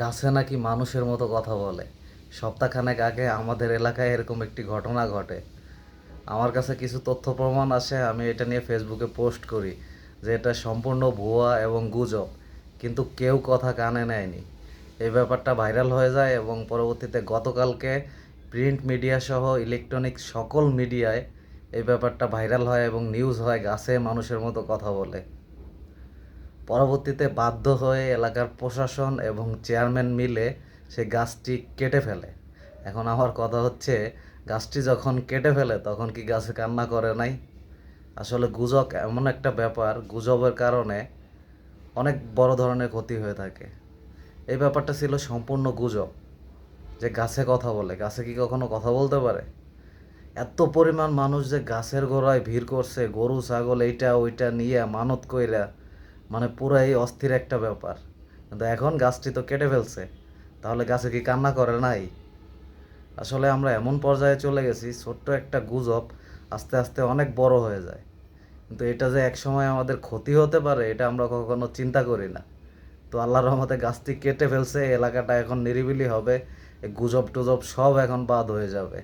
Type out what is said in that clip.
গাছে নাকি মানুষের মতো কথা বলে। সপ্তাহখানেক আগে আমাদের এলাকায় এরকম একটি ঘটনা ঘটে। আমার কাছে কিছু তথ্য প্রমাণ আসে, আমি এটা নিয়ে ফেসবুকে পোস্ট করি যে এটা সম্পূর্ণ ভুয়া এবং গুজব, কিন্তু কেউ কথা কানে নেয়নি। এই ব্যাপারটা ভাইরাল হয়ে যায় এবং পরবর্তীতে গতকালকে প্রিন্ট মিডিয়া সহ ইলেকট্রনিক সকল মিডিয়ায় এই ব্যাপারটা ভাইরাল হয় এবং নিউজ হয় গাছে মানুষের মতো কথা বলে। পরবর্তীতে বাধ্য হয়ে এলাকার প্রশাসন এবং চেয়ারম্যান মিলে সে গাছটি কেটে ফেলে। এখন আমার কথা হচ্ছে, গাছটি যখন কেটে ফেলে, তখন কি গাছে কান্না করে নাই? আসলে গুজব এমন একটা ব্যাপার, গুজবের কারণে অনেক বড় ধরনের ক্ষতি হয়ে থাকে। এই ব্যাপারটা ছিল সম্পূর্ণ গুজব। যে গাছে কথা বলে, গাছে কি কখনো কথা বলতে পারে? এত পরিমাণ মানুষ যে গাছের গোড়ায় ভিড় করছে, গরু, ছাগল, এইটা, ওইটা নিয়ে মানত কইরা মানে পুরো এই অস্থির একটা ব্যাপার। কিন্তু এখন গাছটি তো কেটে ফেলছে। তাহলে গাছে কি কান্না করে নাই? আসলে আমরা এমন পর্যায়ে চলে গেছি, ছোট্ট একটা গুজব আস্তে আস্তে অনেক বড় হয়ে যায়। কিন্তু এটা যে এক সময় আমাদের ক্ষতি হতে পারে, এটা আমরা কখনো চিন্তা করি না। তো আল্লাহর রহমতে গাছটি কেটে ফেলছে, এলাকাটা এখন নিরিবিলি হবে গুজব টুজব সব এখন বাদ হয়ে যাবে।